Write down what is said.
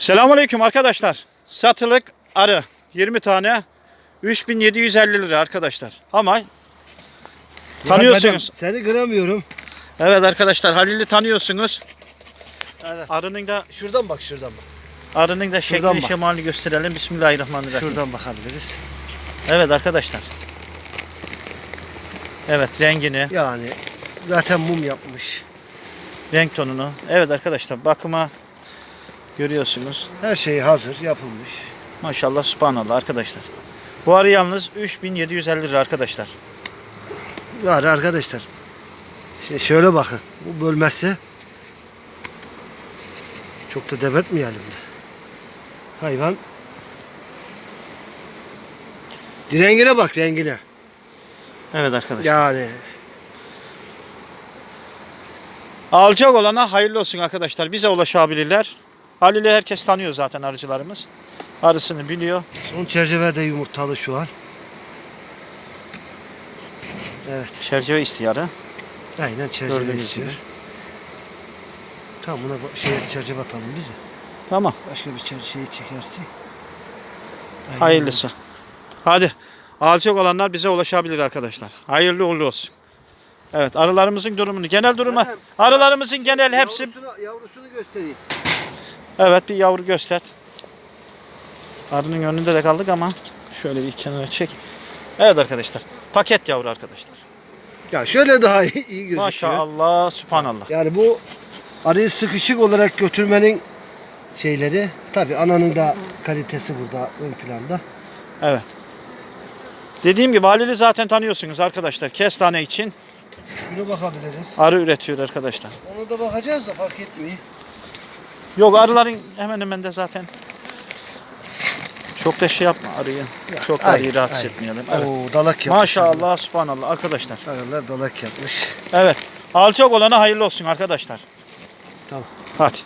Selamünaleyküm arkadaşlar. Satılık arı 20 tane 3750 lira arkadaşlar. Ama tanıyorsunuz. Seni kıramıyorum. Evet arkadaşlar Halil'i tanıyorsunuz. Evet. Arının da Şuradan bak şuradan bak. arının da Şuradan şeklini bak. şemalini gösterelim. Bismillahirrahmanirrahim. Şuradan bakabiliriz. Evet arkadaşlar. Evet rengini, Yani zaten mum yapmış. renk tonunu. Evet arkadaşlar bakıma görüyorsunuz. Her şey hazır yapılmış. Maşallah subhanallah arkadaşlar. Bu arı yalnız 3750 lira arkadaşlar. Yani arkadaşlar. Şimdi şöyle bakın. Bu bölmezse çok da debertmeyelim de. Hayvan rengine bak rengine. Evet arkadaşlar. Yani Alacak olana hayırlı olsun arkadaşlar. Bize ulaşabilirler. Halil'i herkes tanıyor zaten arıcılarımız. Arısını biliyor. son çerçevede yumurtalı şu an. Evet. Çerçeve istiyorı. Aynen çerçeve Gördüğünüz istiyor. gibi. Tamam buna bak- şey çerçeve atalım biz de. Tamam. Başka bir çerçeveyi çekersin. Aynen. Hayırlısı. Hadi. Alacak olanlar bize ulaşabilir arkadaşlar. Hayırlı uğurlu olsun. Evet arılarımızın durumunu, genel duruma, arılarımızın genel hepsi, Yavrusunu, yavrusunu göstereyim. Evet bir yavru göster. Arının önünde de kaldık ama şöyle bir kenara çek. Evet arkadaşlar, paket yavru arkadaşlar. Ya şöyle daha iyi, iyi gözüküyor. Maşallah, subhanallah. Yani bu arıyı sıkışık olarak götürmenin şeyleri tabi ananın da kalitesi burada ön planda. Evet. Dediğim gibi Halil'i zaten tanıyorsunuz arkadaşlar. Kestane için Şuna bakabiliriz. arı üretiyor arkadaşlar. Ona da bakacağız da fark etmiyor. Yok arıların hemen hemen de zaten çok da şey yapma arıyı. Çok aynen, arıyı rahatsız aynen. etmeyelim. Evet. Oo dalak yapmış. Maşallah, subhanallah arkadaşlar. Arılar dalak yapmış. Evet. Alacak olana hayırlı olsun arkadaşlar. Tamam. Hadi.